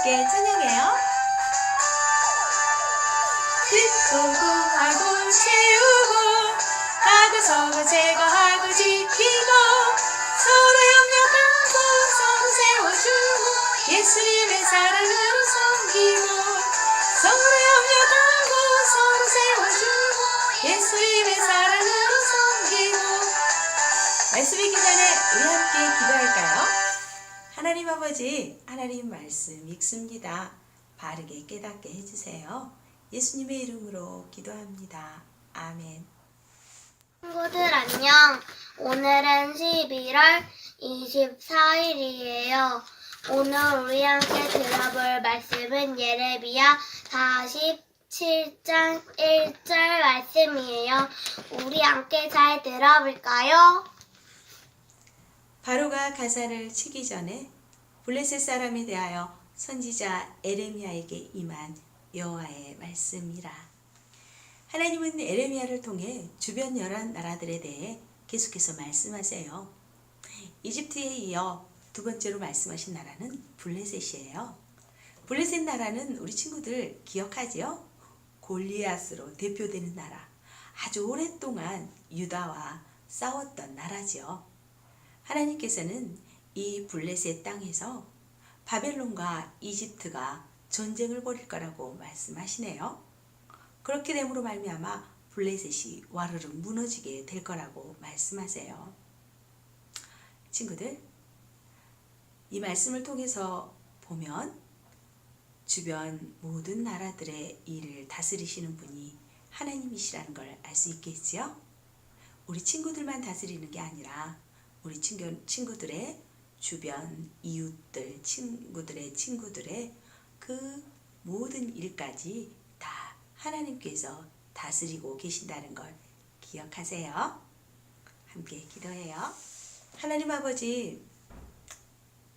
함께 찬양해요. 뜻 공공하고 채우고 하고 서로 제거하고 지키고 서로 협력하고 서로 세워주고 예수님의 사랑으로 섬기고 서로 협력하고 서로 세워주고 예수님의 사랑으로 섬기고 말씀이기 전에 우리 함께 기도할까요? 하나님 아버지, 하나님 말씀 읽습니다. 바르게 깨닫게 해주세요. 예수님의 이름으로 기도합니다. 아멘. 친구들 안녕. 오늘은 11월 24일이에요. 오늘 우리 함께 들어볼 말씀은 예레미야 47장 1절 말씀이에요. 우리 함께 잘 들어볼까요? 바로가 가사를 치기 전에 블레셋 사람에 대하여 선지자 에레미야에게 임한 여호와의 말씀이라. 하나님은 에레미야를 통해 주변 열한 나라들에 대해 계속해서 말씀하세요. 이집트에 이어 두 번째로 말씀하신 나라는 블레셋이에요. 블레셋 나라는 우리 친구들 기억하지요? 골리앗으로 대표되는 나라. 아주 오랫동안 유다와 싸웠던 나라지요. 하나님께서는 이 블레셋 땅에서 바벨론과 이집트가 전쟁을 벌일 거라고 말씀하시네요. 그렇게 됨으로 말미암아 블레셋이 와르르 무너지게 될 거라고 말씀하세요. 친구들, 이 말씀을 통해서 보면 주변 모든 나라들의 일을 다스리시는 분이 하나님이시라는 걸 알 수 있겠지요? 우리 친구들만 다스리는 게 아니라 우리 친구, 친구들의 주변 이웃들, 친구들의 친구들의 그 모든 일까지 다 하나님께서 다스리고 계신다는 걸 기억하세요. 함께 기도해요. 하나님 아버지,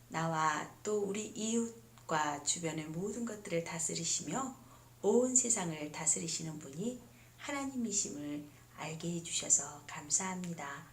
나와 또 우리 이웃과 주변의 모든 것들을 다스리시며 온 세상을 다스리시는 분이 하나님이심을 알게 해주셔서 감사합니다.